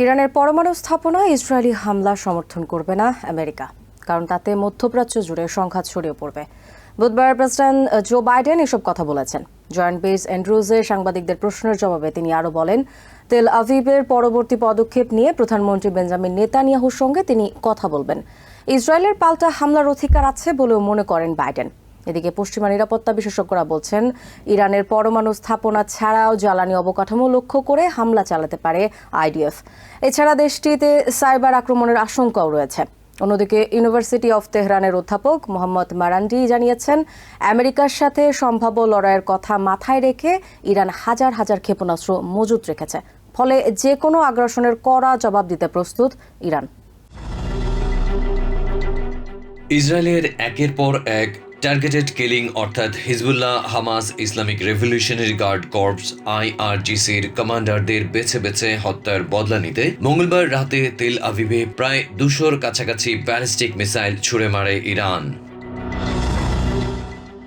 ইরানের পরমাণু স্থাপনায় ইসরায়েলি হামলা সমর্থন করবে না আমেরিকা, কারণ তাতে মধ্যপ্রাচ্য জুড়ে সংঘাত ছড়িয়ে পড়বে। বুধবার প্রেসিডেন্ট জো বাইডেন এসব কথা বলেছেন। জয়েন্ট বেস অ্যান্ড্রুজে সাংবাদিকদের প্রশ্নের জবাবে তিনি আরও বলেন, তেল আভিবের পরবর্তী পদক্ষেপ নিয়ে প্রধানমন্ত্রী বেঞ্জামিন নেতানিয়াহুর সঙ্গে তিনি কথা বলবেন। ইসরায়েলের পাল্টা হামলার অধিকার আছে বলেও মনে করেন বাইডেন। এদিকে পশ্চিমা নিরাপত্তা বিশেষজ্ঞরা বলছেন, ইরানের পরমাণু স্থাপনা ছাড়াও জ্বালানি অবকাঠামো লক্ষ্য করে হামলা চালাতে পারে আইডিএফ। এছাড়া দেশটিতে সাইবার আক্রমণের আশঙ্কাও রয়েছে। অন্যদিকে ইউনিভার্সিটি অফ তেহরানের অধ্যাপক মোহাম্মদ মারান্ডি জানিয়েছেন, আমেরিকার সাথে সম্ভাব্য লড়াইয়ের কথা মাথায় রেখে ইরান হাজার হাজার ক্ষেপণাস্ত্র মজুত রেখেছে। ফলে যে কোনো আগ্রাসনের কড়া জবাব দিতে প্রস্তুত ইরান। ইসরায়েলের একের পর এক টার্গেটেড কিলিং অর্থাৎ Hezbollah Hamas Islamic Revolutionary Guard Corps আইআরজিসির কমান্ডারদের বেছে বেছে হত্যার বদলা নিতে মঙ্গলবার রাতে তেল আভিভে প্রায় দুশোর কাছাকাছি ব্যালিস্টিক মিসাইল ছুড়ে মারে ইরান।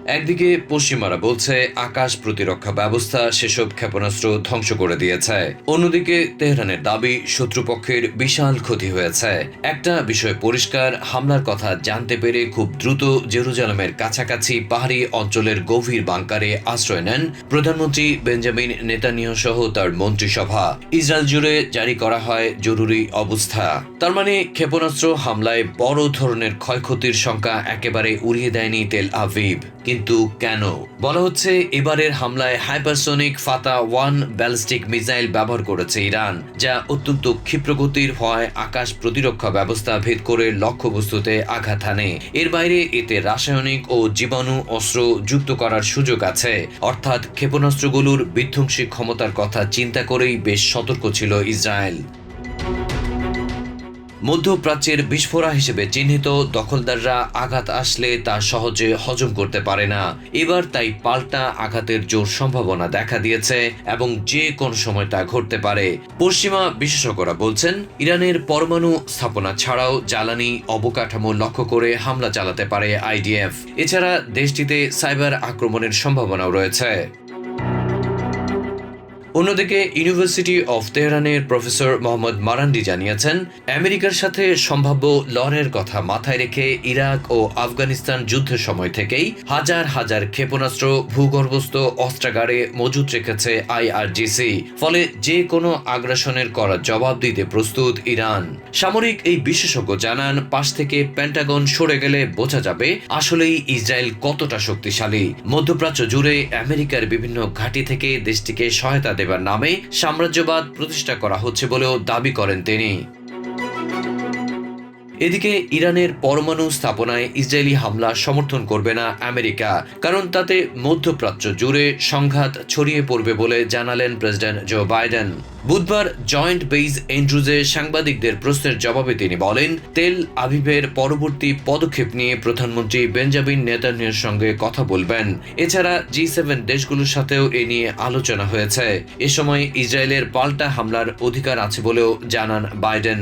একদিকে পশ্চিমারা বলছে, আকাশ প্রতিরক্ষা ব্যবস্থা সেসব ক্ষেপণাস্ত্র ধ্বংস করে দিয়েছে। অন্যদিকে তেহরানের দাবি, শত্রুপক্ষের বিশাল ক্ষতি হয়েছে। একটা বিষয় পরিষ্কার, হামলার কথা জানতে পেরে খুব দ্রুত জেরুজালেমের কাছাকাছি পাহাড়ি অঞ্চলের গভীর বাংকারে আশ্রয় নেন প্রধানমন্ত্রী বেঞ্জামিন নেতানিয়াহ সহ তার মন্ত্রিসভা। ইসরায়েল জুড়ে জারি করা হয় জরুরি অবস্থা। তার মানে ক্ষেপণাস্ত্র হামলায় বড় ধরনের ক্ষয়ক্ষতির সংখ্যা একেবারে উড়িয়ে দেয়নি তেল আভিভ। কিন্তু কেন? বলা হচ্ছে এবারের হামলায় হাইপারসোনিক ফাতা ওয়ান ব্যালিস্টিক মিসাইল ব্যবহার করেছে ইরান, যা অত্যন্ত ক্ষিপ্রগতির হয় আকাশ প্রতিরক্ষা ব্যবস্থা ভেদ করে লক্ষ্যবস্তুতে আঘাত হানে। এর বাইরে এতে রাসায়নিক ও জীবাণু অস্ত্র যুক্ত করার সুযোগ আছে। অর্থাৎ ক্ষেপণাস্ত্রগুলোর বিধ্বংসী ক্ষমতার কথা চিন্তা করেই বেশ সতর্ক ছিল ইসরায়েল। মধ্যপ্রাচ্যের বিস্ফোরা হিসেবে চিহ্নিত দখলদাররা আঘাত আসলে তা সহজে হজম করতে পারে না। এবার তাই পাল্টা আঘাতের জোর সম্ভাবনা দেখা দিয়েছে এবং যে কোন সময় তা ঘটতে পারে। পশ্চিমা বিশেষজ্ঞরা বলছেন, ইরানের পরমাণু স্থাপনা ছাড়াও জ্বালানি অবকাঠামো লক্ষ্য করে হামলা চালাতে পারে আইডিএফ। এছাড়া দেশটিতে সাইবার আক্রমণের সম্ভাবনাও রয়েছে। অন্যদিকে ইউনিভার্সিটি অফ তেহরানের প্রফেসর মোহাম্মদ মারান্ডি জানিয়েছেন, আমেরিকার সাথে সম্ভাব্য লড়ের কথা মাথায় রেখে ইরাক ও আফগানিস্তান যুদ্ধের সময় থেকেই হাজার হাজার ক্ষেপণাস্ত্র, ভূগর্ভস্থ অস্ত্রাগারে মজুত রেখেছে আইআরজিসি, ফলে যে কোনো আগ্রাসনের করা জবাব দিতে প্রস্তুত ইরান। সামরিক এই বিশেষজ্ঞ জানান, পাশ থেকে প্যান্টাগন সরে গেলে বোঝা যাবে আসলেই ইসরায়েল কতটা শক্তিশালী। মধ্যপ্রাচ্য জুড়ে আমেরিকার বিভিন্ন ঘাঁটি থেকে দেশটিকে সহায়তা দেবার নামে সাম্রাজ্যবাদ প্রতিষ্ঠা করা হচ্ছে বলেও দাবি করেন তিনি। এদিকে ইরানের পরমাণু স্থাপনায় ইসরায়েলি হামলা সমর্থন করবে না আমেরিকা, কারণ তাতে মধ্যপ্রাচ্য জুড়ে সংঘাত ছড়িয়ে পড়বে বলে জানালেন প্রেসিডেন্ট জো বাইডেন। বুধবার জয়েন্ট বেইজ এন্ড্রুজে সাংবাদিকদের প্রশ্নের জবাবে তিনি বলেন, তেল আভিভের পরবর্তী পদক্ষেপ নিয়ে প্রধানমন্ত্রী বেঞ্জামিন নেতানিয়ার সঙ্গে কথা বলবেন। এছাড়া জি সেভেন দেশগুলোর সাথেও এ নিয়ে আলোচনা হয়েছে। এ সময় ইসরায়েলের পাল্টা হামলার অধিকার আছে বলেও জানান Biden.